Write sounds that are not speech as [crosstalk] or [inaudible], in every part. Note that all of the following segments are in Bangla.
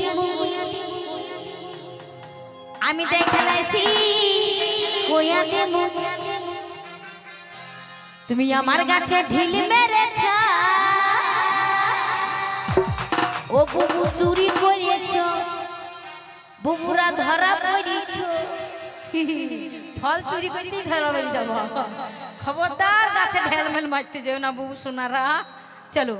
দেব আমি দেখালাইছি দেব। তুমি আমার কাছে ঢিল মেরেছ। ও বুবু চুরি করেছ। বুবুরা ধরা পড়েছ। ফল চুরি করতে ধরা বের যাব? খবরদার গাছে ঢেলমেল মারতে যেও না বুবু সোনারা। চলো।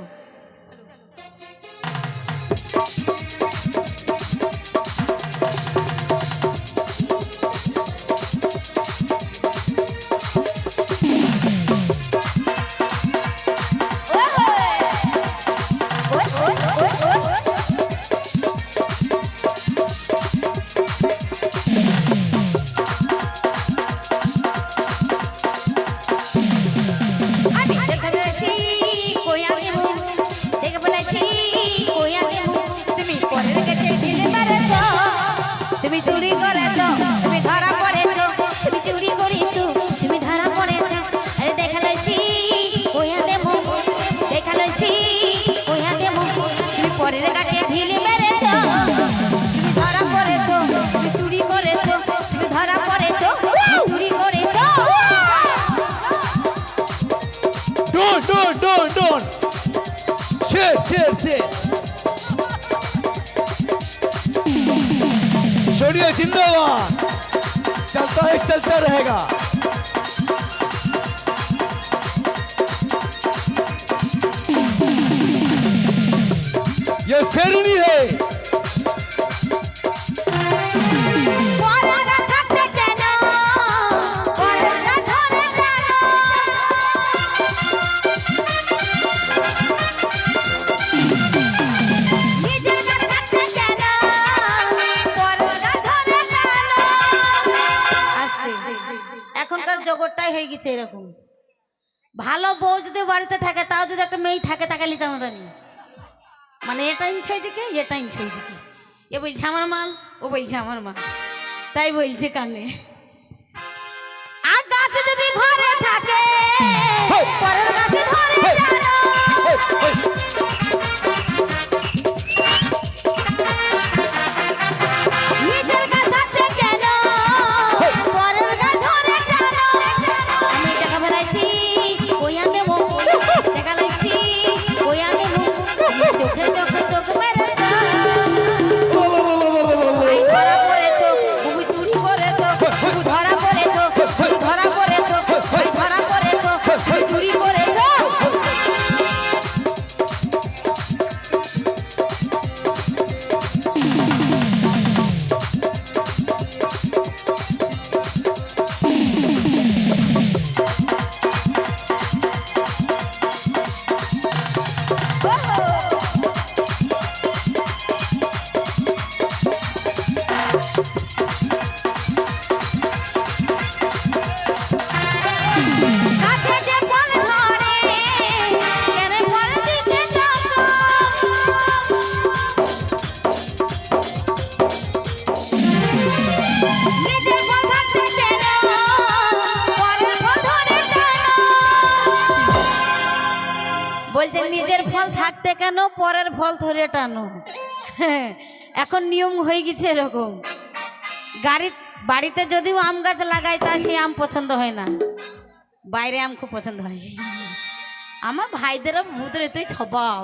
छोड़िए जिंदाबाद चलता है चलता रहेगा এখনকার জগৎটাই হয়ে গেছে এরকম। ভালো বউ যদি বাড়িতে থাকে তাও যদি একটা মেয়ে থাকে তাকে লিটানোটানি মানে এটা ইনছে দিকে এটা ইনছে দিকে এ বলছে আমার মাল। ও বলছে আমার মাল। তাই বলছে কানে। আর গাছ যদি ঘরে থাকে পরের গাছে বলছে নিজের ফল থাকতে কেন? পরের ফল ধরে টানো। হ্যাঁ, [laughs] এখন নিয়ম হয়ে গেছে এরকম। গাড়ি বাড়িতে যদিও আম গাছ লাগাই তা সেই আম পছন্দ হয় না। বাইরে আম খুব পছন্দ হয়। [laughs] আমার ভাইদেরও ভূতের এতই স্বভাব।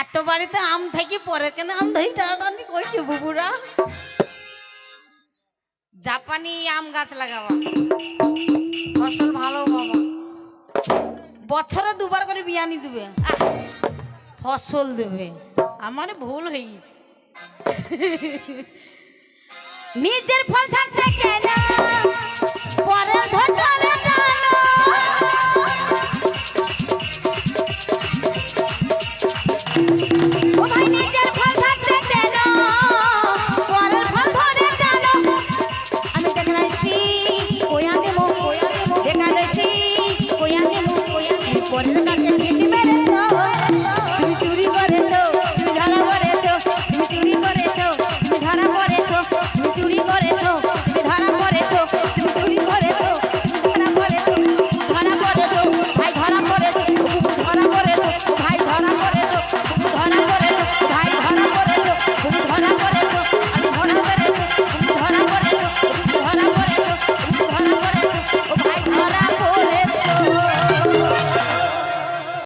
এত বাড়িতে আম থাকি পরে কেন আম ধরি টানাটানি কইছে বুবুরা? জাপানি আম গাছ লাগাবা। ফসল ভালো বাবা বছরে দুবার করে বিয়ানি দেবে। ফসল দেবে। আমার ভুল হয়ে গেছে নিজের ফল থাকতে কেন পরের ধরে